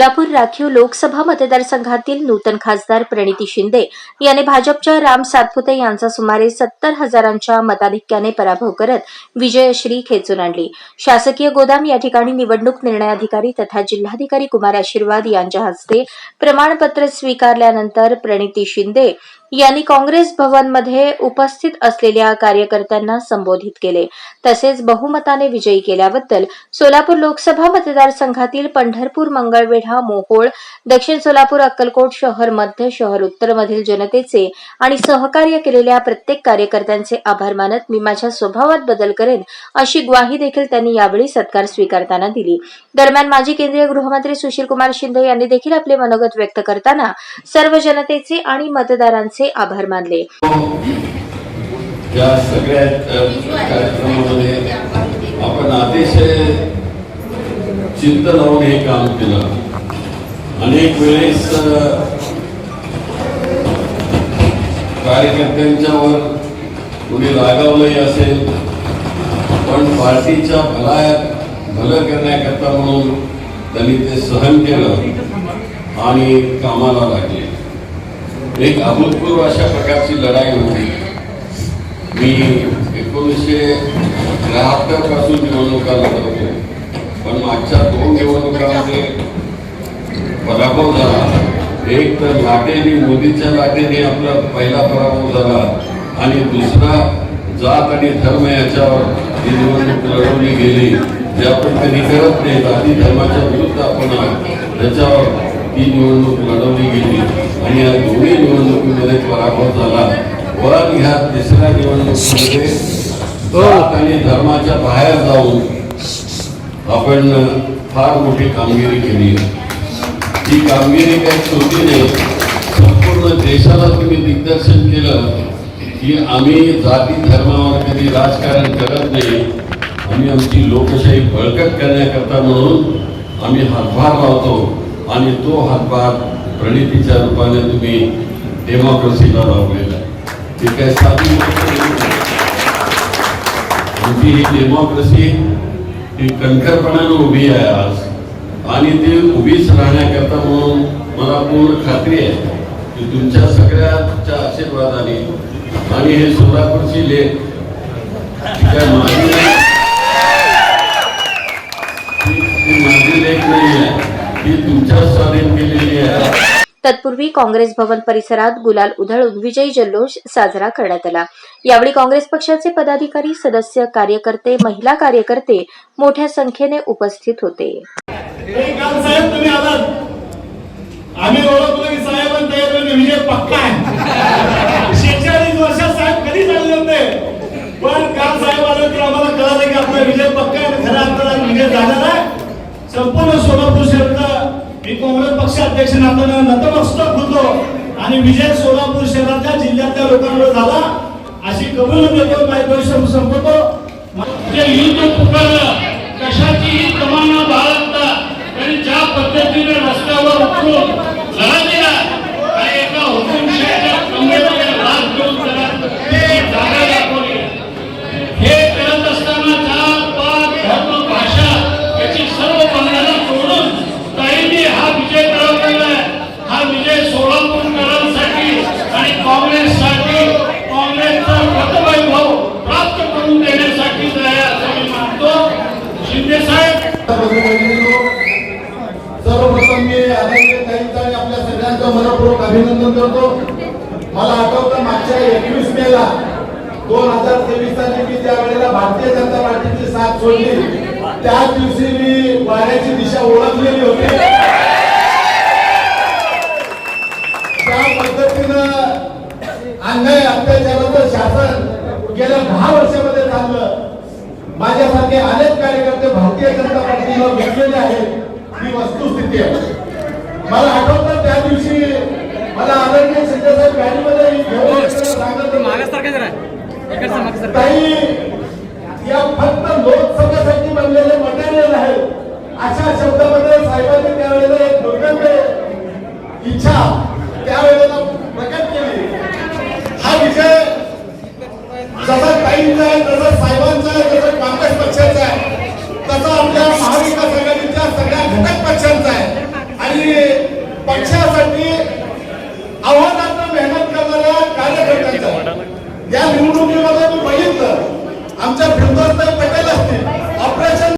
सोलापूर राखीव लोकसभा मतदारसंघातील नूतन खासदार प्रणिती शिंदे यांनी भाजपच्या राम सातपुते यांचा सुमारे सत्तर हजारांच्या मताधिक्याने पराभव करत विजयश्री खेचून आणली. शासकीय गोदाम या ठिकाणी निवडणूक निर्णय अधिकारी तथा जिल्हाधिकारी कुमार आशीर्वाद यांच्या हस्ते प्रमाणपत्र स्वीकारल्यानंतर प्रणिती शिंदे यांनी काँग्रेस भवनमध्ये उपस्थित असलेल्या कार्यकर्त्यांना संबोधित केले. तसेच बहुमताने विजयी केल्याबद्दल सोलापूर लोकसभा मतदारसंघातील पंढरपूर मंगळवेढा मोहोळ दक्षिण सोलापूर अक्कलकोट शहर मध्य शहर उत्तर मधील जनतेचे आणि सहकार्य केलेल्या प्रत्येक कार्यकर्त्यांचे आभार मानत मी माझ्या स्वभावात बदल करेन अशी ग्वाही देखील त्यांनी यावेळी सत्कार स्वीकारताना दिली. दरम्यान माजी केंद्रीय गृहमंत्री सुशील कुमार शिंदे यांनी देखील आपले मनोगत व्यक्त करताना सर्व जनतेचे आणि मतदारांचे आभार मानले. या सगळ्या कार्यक्रमामध्ये आपण अतिशय चिंता लावून हे काम केलं. अनेक वेळेस कार्यकर्त्यांच्यावर कुणी रागावलंही असेल पण पार्टीच्या भला भलं करण्याकरता म्हणून त्यांनी ते सहन केलं आणि कामाला लागले. एक अभूतपूर्व अशा प्रकारची लढाई होती. मी एकोणीसशे त्र्याहत्तरपासून निवडणुका लढवतो पण मागच्या दोन निवडणुकांमध्ये पराभव झाला. एक तर लाटेने मोदीच्या लाटेने आपला पहिला पराभव झाला. आणि दुसरा जात आणि धर्म याच्यावर ही निवडणूक लढवली गेली. जे आपण कधी करत नाही जाती धर्माच्या विरुद्ध आपण त्याच्यावर ही निवडणूक लढवली गेली. आणि या दोन्ही निवडणुकीमध्ये पराभव झाला. वर ह्या तिसऱ्या निवडणुकीमध्ये जात आणि धर्माच्या बाहेर जाऊन आपण फार मोठी कामगिरी केली. ही कामगिरी काही छोटी नाही संपूर्ण देशाला तुम्ही दिग्दर्शन केलं. की आम्ही जाती धर्मावर कधी राजकारण करत नाही. आम्ही आमची लोकशाही बळकट करण्याकरता म्हणून आम्ही हातभार लावतो आणि तो हातभार प्रणितीच्या रूपाने तुम्ही डेमोक्रेसीला लावलेला आहे. ही काय साधी आमची ही डेमोक्रेसी ही कणखरपणाने उभी आहे आज. आणि ते उभीच राहण्याकरता म्हणून मला पूर्ण खात्री आहे की तुमच्या सगळ्याच्या आशीर्वादाने आणि हे सोलापूरची लेख ही माझी माझी लेख नाही आहे. ती तुमच्या स्वाधीन केलेली आहे. तत्पूर्वी काँग्रेस भवन परिसरात गुलाल उधळून विजयी जल्लोष साजरा करण्यात आला. यावेळी काँग्रेस पक्षाचे पदाधिकारी सदस्य कार्यकर्ते महिला कार्यकर्ते मोठ्या संख्येने उपस्थित होते. काम साहेब तुम्ही आलात. आम्ही ओळखलो की साहेबांना तयार होणे म्हणजे विजय पक्का आहे. शेहेचाळीस वर्षात साहेब कधी चालले होते? पण काल साहेब आलो तर आम्हाला कळालं की आपला विजय पक्का आहे खरा खऱ्या विजय झालेला आहे. संपूर्ण सोलापूर शहराचा मी काँग्रेस पक्षाध्यक्ष नात्यानं नतमस्तक होतो आणि विजय सोलापूर शहराच्या जिल्ह्यातल्या लोकांवर झाला. अशी कबूल देतो माझे परिश्रम संपवतो. जे युद्ध पुकारलं कशाचीही ज्या पद्धतीने रस्त्यावर उतरून लढा दिला आणि एका हुकुमशाहीच्या कमरेमध्ये राग घेऊन त्याला त्याची जागा दाखवली हे करत असताना जात पात धर्म भाषा याची सर्व बंधनं तोडून ताईंनी हा विजय मिळवलेला आहे हा विजय सोलापूरकरांसाठी आणि काँग्रेससाठी काँग्रेसचा मतवैभव प्राप्त करून देण्यासाठी आहे असं मी मानतो शिंदे साहेब सर्वप्रथम मी आदरणीय ताईंचं आणि आपल्या मनपूर्वक अभिनंदन करतो. मला आठवतं मागच्या एकवीस मेला दोन हजार तेवीस साली मी ज्या वेळेला भारतीय जनता पार्टीची साथ सोडली. त्याच दिवशी मी वाऱ्याची दिशा ओळखलेली होती. त्या पद्धतीनं अन्याय अत्याचाराचं शासन गेल्या दहा वर्षामध्ये चाललं. माझ्यासारखे अनेक कार्यकर्ते भारतीय जनता पार्टीला भेटलेले आहेत. ही वस्तुस्थिती आहे. मला आठवतं त्या दिवशी मला आदरणीय शिंदेसाहेब गाडीमध्ये घेऊन येताना सांगत होते, ताई या फक्त लोकसभेसाठी बनलेले मटेरियल आहे. अशा शब्दामध्ये साहेबांनी त्यावेळेला एक दुर्गंध इच्छा त्यावेळेला प्रकट केली. हा विषय जसा ताईंचा आहे तसा साहेबांचा